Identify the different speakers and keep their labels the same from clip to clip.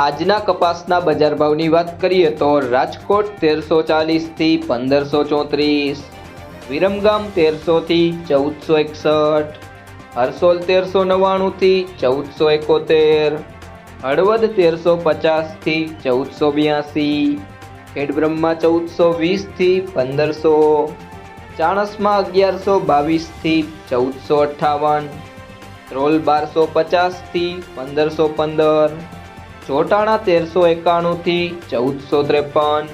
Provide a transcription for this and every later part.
Speaker 1: આજના કપાસના બજાર ભાવની વાત કરીએ તો રાજકોટ તેરસો ચાલીસથી પંદરસો ચોત્રીસ, વિરમગામ તેરસોથી ચૌદસો એકસઠ, હરસોલ તેરસો નવ્વાણુંથી ચૌદસો એકોતેર, હળવદ તેરસો પચાસથી ચૌદસો બ્યાસી, ખેડબ્રહ્મા ચૌદસો વીસથી પંદરસો, ચાણસમાં અગિયારસો બાવીસથી ચૌદસો અઠ્ઠાવન, રોલ બારસો પચાસથી પંદરસો પંદર ચોટાણા તેરસો એકાણુંથી ચૌદસો ત્રેપન.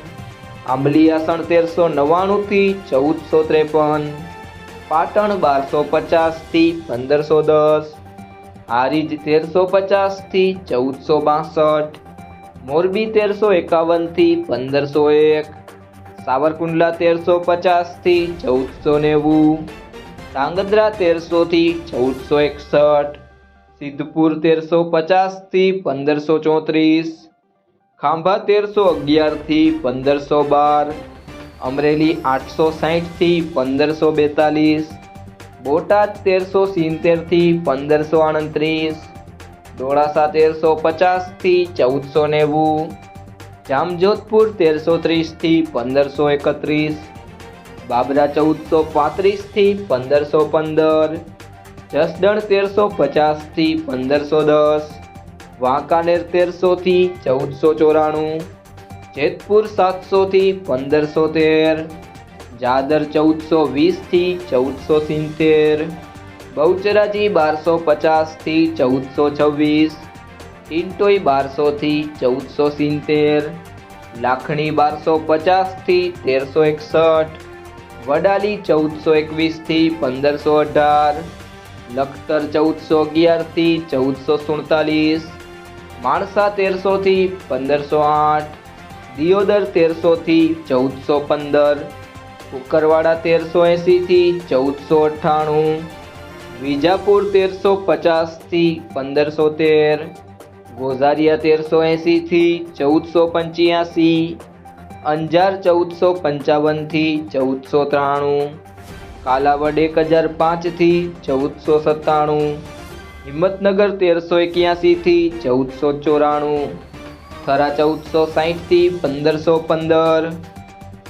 Speaker 1: આંબલીયાસણ તેરસો નવ્વાણુંથી ચૌદસો ત્રેપન. પાટણ બારસો પચાસથી પંદરસો દસ. હારીજ તેરસો પચાસથી ચૌદસો બાસઠ. મોરબી તેરસો એકાવનથી પંદરસો એક. સાવરકુંડલા તેરસો પચાસથી ચૌદસો નેવું. ધાંગધ્રા તેરસોથી ચૌદસો એકસઠ. સિદ્ધપુર તેરસો પચાસથી પંદરસો ચોત્રીસ, ખાંભા તેરસો અગિયારથી પંદરસો બાર, અમરેલી આઠસો સાહીઠથી પંદરસો બેતાલીસ, બોટાદ તેરસો સિત્તેરથી પંદરસો આડત્રીસ ધોળાસા તેરસો પચાસથી ચૌદસો નેવું, જામજોધપુર તેરસો ત્રીસથી પંદરસો એકત્રીસ, બાબરા ચૌદસો પાંત્રીસથી પંદરસો પંદર જસદણ તેરસો પચાસથી પંદરસો દસ, વાંકાનેર તેરસોથી ચૌદસો ચોરાણું, જેતપુર સાતસોથી પંદરસો તેર, જાદર ચૌદસો વીસથી ચૌદસો સિત્તેર, બહુચરાજી બારસો પચાસથી ચૌદસો છવ્વીસ ટિન્ટોઈ બારસોથી ચૌદસો સિત્તેર, લાખણી બારસો પચાસથી તેરસો એકસઠ, વડાલી ચૌદસો એકવીસથી પંદરસો અઢાર લખતર ચૌદસો અગિયારથી ચૌદસો સુડતાલીસ, માણસા તેરસોથી પંદરસો આઠ, દિયોદર તેરસોથી ચૌદસો પંદર, કુકરવાડા તેરસો એંસીથી ચૌદસો અઠ્ઠાણું, વિજાપુર તેરસો પચાસથી પંદરસો તેર, ગોઝારિયા તેરસો એંસીથી ચૌદસો પંચ્યાસી, અંજાર ચૌદસો પંચાવનથી ચૌદસો ત્રાણું કાલાવડ એક હજાર પાંચથી ચૌદસો સત્તાણું. હિંમતનગર તેરસો એક્યાસીથી ચૌદસો ચોરાણું. થરા ચૌદસો સાહીઠથી પંદરસો પંદર.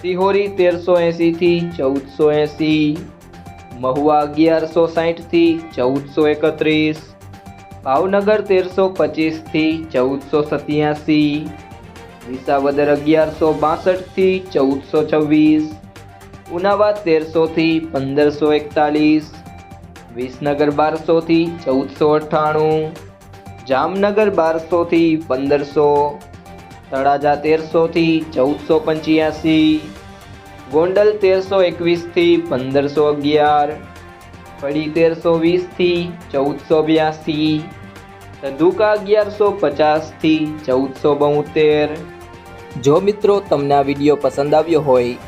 Speaker 1: સિહોરી તેરસો એંસીથી ચૌદસો એંસી. મહુવા અગિયારસો સાહીઠથી ચૌદસો એકત્રીસ. ભાવનગર તેરસો પચીસથી ચૌદસો સત્યાસી. વિસાવદર અગિયારસો બાસઠથી ચૌદસો છવ્વીસ. ઉનાવા તેરસોથી પંદરસો એકતાલીસ, વિસનગર બારસોથી ચૌદસો અઠ્ઠાણું, જામનગર બારસોથી પંદરસો, તળાજા તેરસોથી ચૌદસો પંચ્યાસી, ગોંડલ તેરસો એકવીસથી પંદરસો અગિયાર, પડી તેરસો વીસથી ચૌદસો બ્યાસી ધંધુકા અગિયારસો પચાસથી ચૌદસો બોતેર. જો મિત્રો તમને આ વીડિયો પસંદ આવ્યો હોય